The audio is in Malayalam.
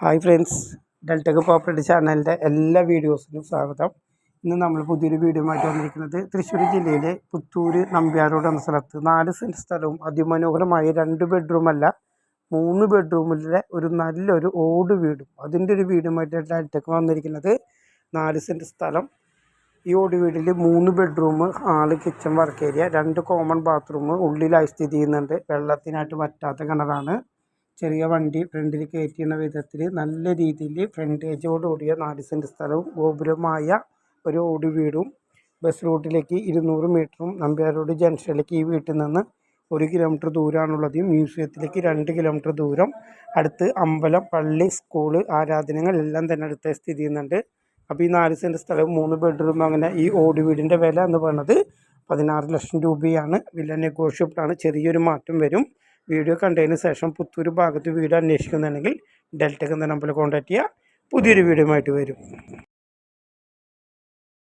ഹായ് ഫ്രണ്ട്സ് ഡെൽറ്റക് പ്രോപ്പർട്ടി ചാനലിന്റെ എല്ലാ വീഡിയോസിനും സ്വാഗതം. ഇന്ന് നമ്മൾ പുതിയൊരു വീഡിയോ ആയിട്ട് വന്നിരിക്കുന്നത് തൃശ്ശൂർ ജില്ലയിലെ പുത്തൂര് നമ്പ്യാരോട് എന്ന സ്ഥലത്ത്. നാല് സെന്റ് സ്ഥലവും അതിമനോഹരമായ രണ്ട് ബെഡ്റൂമല്ല മൂന്ന് ബെഡ്റൂമിലെ ഒരു നല്ലൊരു ഓട് വീടും. അതിന്റെ ഒരു വീടുമായിട്ട് ഡെൽറ്റക്ക് വന്നിരിക്കുന്നത് നാല് സെന്റ് സ്ഥലം. ഈ ഓട് വീടിൽ മൂന്ന് bedroom hall kitchen work area രണ്ട് കോമൺ ബാത്റൂം ഉള്ളിലായി സ്ഥിതി ചെയ്യുന്നുണ്ട്. വെള്ളത്തിനായിട്ട് പറ്റാത്ത കിണറാണ്. ചെറിയ വണ്ടി ഫ്രണ്ടിൽ കയറ്റുന്ന വിധത്തിൽ നല്ല രീതിയിൽ ഫ്രണ്ടേജോടുകൂടിയ നാല് സെന്റ് സ്ഥലവും ഗോപുരമായ ഒരു ഓടി വീടും ബസ് റൂട്ടിലേക്ക് ഇരുന്നൂറ് മീറ്ററും നമ്പ്യാരോട് ജംഗ്ഷനിലേക്ക് ഈ വീട്ടിൽ നിന്ന് ഒരു കിലോമീറ്റർ ദൂരമാണുള്ളത് മ്യൂസിയത്തിലേക്ക് രണ്ട് കിലോമീറ്റർ ദൂരം. അടുത്ത് അമ്പലം പള്ളി സ്കൂൾ ആരാധനകൾ എല്ലാം തന്നെ അടുത്ത സ്ഥിതി ചെയ്യുന്നുണ്ട്. അപ്പോൾ ഈ നാല് സെന്റ് സ്ഥലവും മൂന്ന് ബെഡ്റൂം അങ്ങനെ ഈ ഓടി വീടിന്റെ വില എന്ന് പറയുന്നത് പതിനാറ് ലക്ഷം രൂപയാണ്. വില നെഗോഷ്യബിളാണ്. ചെറിയൊരു മാറ്റം വരും. വീഡിയോ കണ്ടതിന് ശേഷം പുത്തൂർ ഭാഗത്ത് വീട് അന്വേഷിക്കുന്നുണ്ടെങ്കിൽ ഡെൽറ്റക്ക് എന്ന നമ്പറിൽ കോൺടാക്റ്റ് ചെയ്യുക പുതിയൊരു വീഡിയോ ആയിട്ട് വരും.